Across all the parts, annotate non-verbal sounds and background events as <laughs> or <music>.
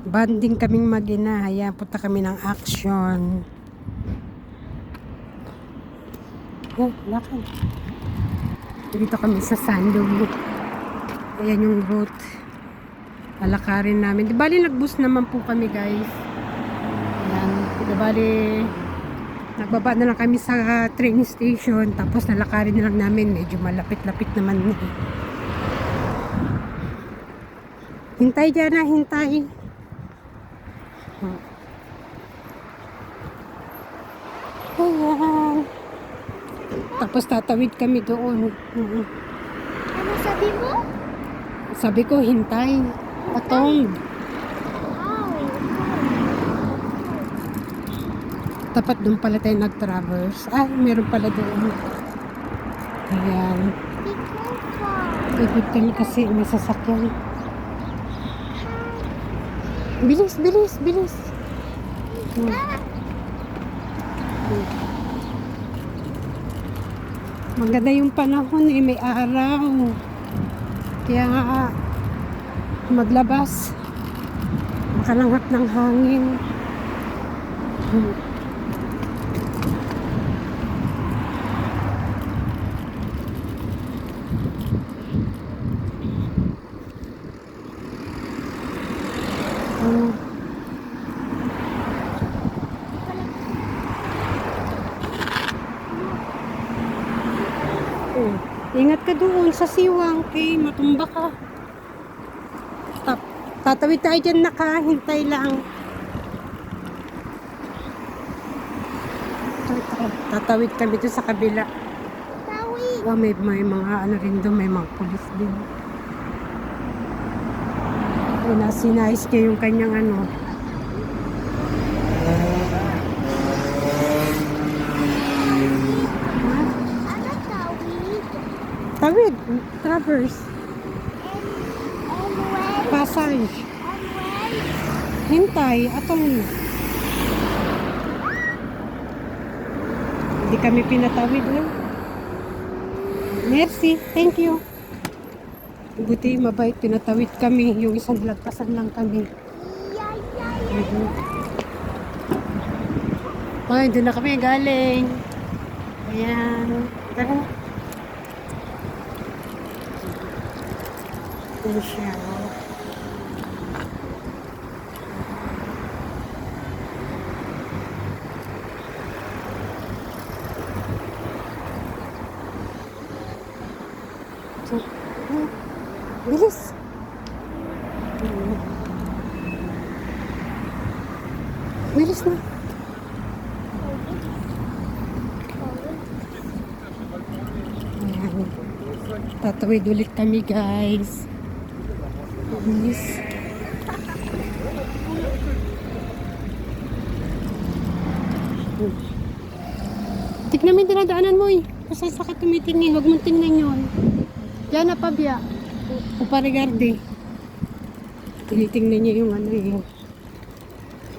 Banding kaming mag-ina. Ayan, punta kami ng action. Oh, lakad. Dito kami sa Sandog. Ayan yung route. Alakarin namin. Di bali nag-bus naman po kami guys. Ayan. Di bali nagbaba na lang kami sa train station. Tapos nalakarin na lang namin. Medyo malapit-lapit naman. Hintay dyan na, hintay. Ayan. Tapos tatawid kami doon. Ano sabi mo? Sabi ko, hintay. Patong. Tapat doon pala tayo nag-traverse. Ah, meron pala doon. Ayan. Ikot kami kasi may sasakyan. Bilis, bilis, bilis. Hmm. Maganda yung panahon eh, may araw. Kaya nga, maglabas. Makalanghap ng hangin. Hmm. Oh, ingat ka doon sa siwang kay matumba ka. Tap, tatawid tayo dyan nakahintay lang. Tatawid kami doon sa kabila. Tawid. Oh, may, may mga ano rin doon, may mga pulis din. Pinasinayos niya yung kanyang. Ano tawid? Tawid, traverse, passage, hintay, atong. Hindi kami pinatawid na. Merci, thank you. Buti mabait, pinatawid kami. Yung isang lagpasan lang kami. Yay, yay. Ay, doon na kami galing. Ayan. Tara. Siya. So, ah, Bilis. Bilis na. Ayan. Tatawid ulit kami guys. Bilis. Tignan mo yung dinadaanan mo eh. Kasi sa ka tumitingin, huwag mong tingnan yun. Yan na pabya. Uparigarde. Tinitingnan niya yung ano eh.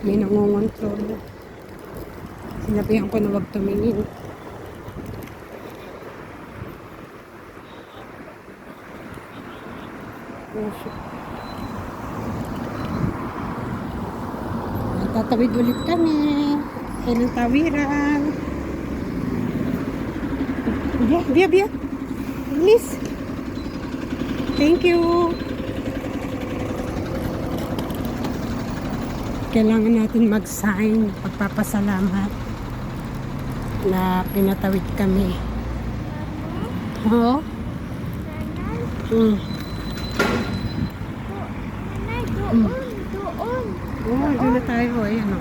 May nangongontrol. Sinabihan ko na huwag tumingin. Tatawid ulit kami. Kailang tawiran. Biya, biya, biya. Bilis. Thank you. Kailangan natin mag-sign pagpapasalamat na pinatawid kami. Oo. Nanay, Mm. nanay, Oo, doon na tayo. Ayan o.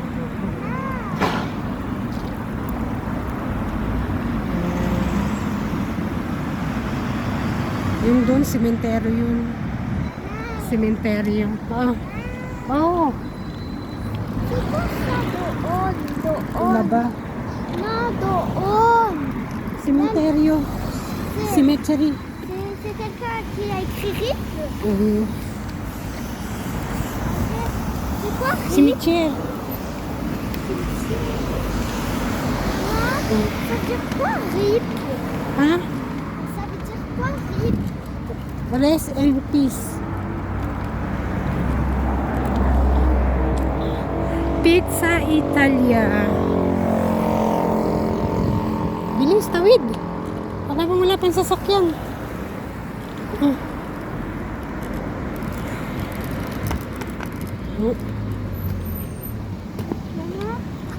Yung doon, sementeryo yun. Sementeryo. Ah. Oo. Oh, Siguro sa doon, doon. laba. Na, doon. Sementeryo. Cemetery. C'est c'est quelqu'un qui quoi Cimetière. Ah, Ça veut dire quoi RIP Ha? Ça veut dire quoi RIP Rest and peace. Pizza Italia. Bilis, tawid. Wala bang wala pang sasakyan. Hmm.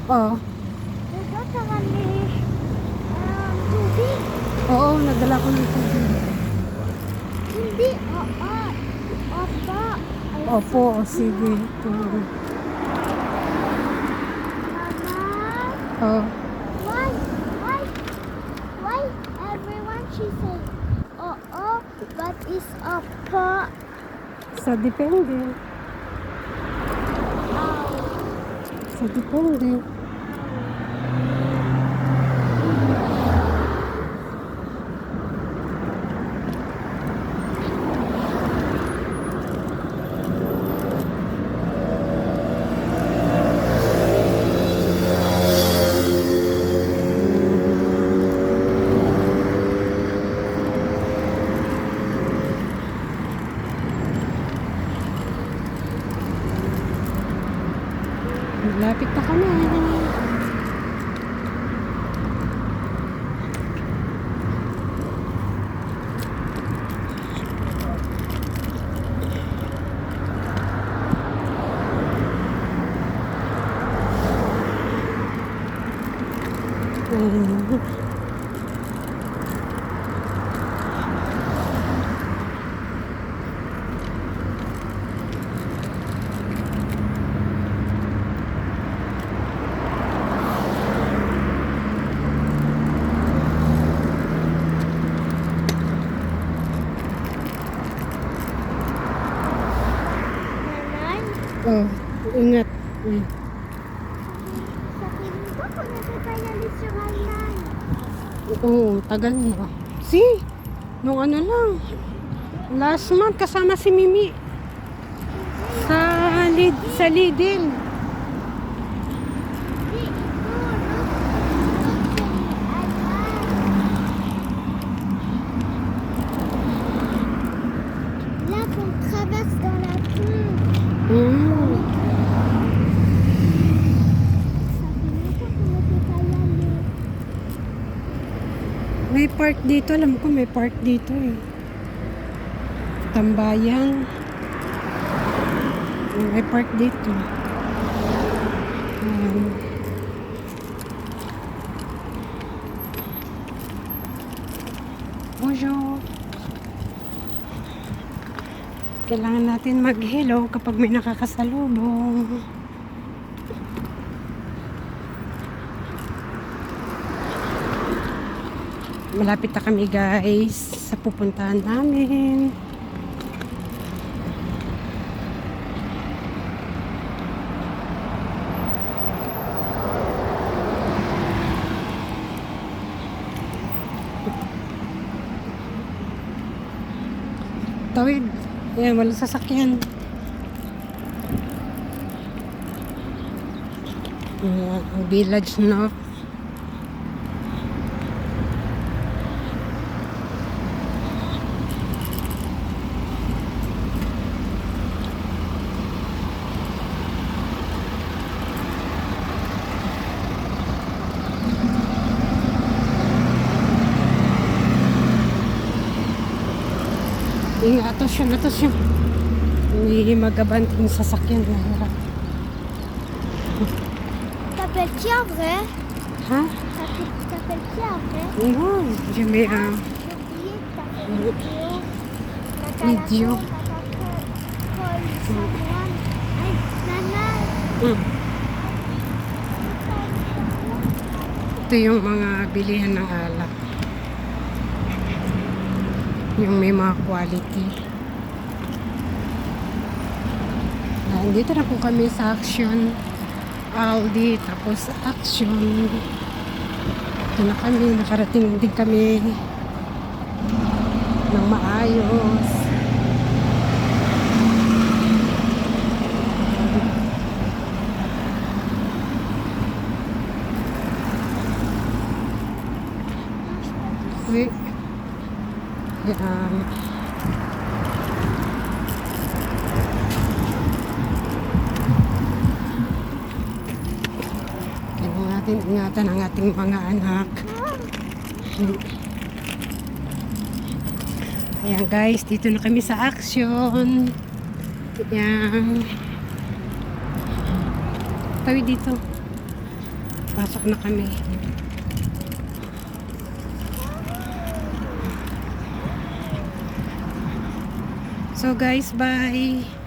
Mama, Oh, nagkata kami um, tubig. oo, nagdala ko ng tubig. Hindi, oo. Opo. Opo, o sige. Oo. Mama, Oh, why, why, why everyone she say, oo, but is opo. sa depende. Oh, Sa depende. Lapit na kami. Mm. <laughs> Oh, ingat. Mm. Oo, tagal na. See? Nung ano lang. Last month kasama si Mimi. Sa lid sa Lidl. May park dito. Alam ko may park dito eh. Tambayan. May park dito. Bonjour. Kailangan natin mag-hello kapag may nakakasalubong. Malapit na kami guys sa pupuntahan namin. Tawid. Ayan, walang sasakyan. Ang village na. Ingat, attention, attention. May magabanting sasakyan na harap. T'appelles qui en vrai Ha? T'appelles qui en vrai Oo, j'ai mis un... Mm. Ito yung mga bilihan ng alak. Yung may mga quality. Ah, dito na po kami sa Action. Aldi, tapos Action. Ito na kami, nakarating din kami ng maayos. Uy. Yan. natin ingatan ang ating mga anak. Ayan guys, dito na kami sa action. Ayan. Tawid dito. Pasok na kami. So guys, bye.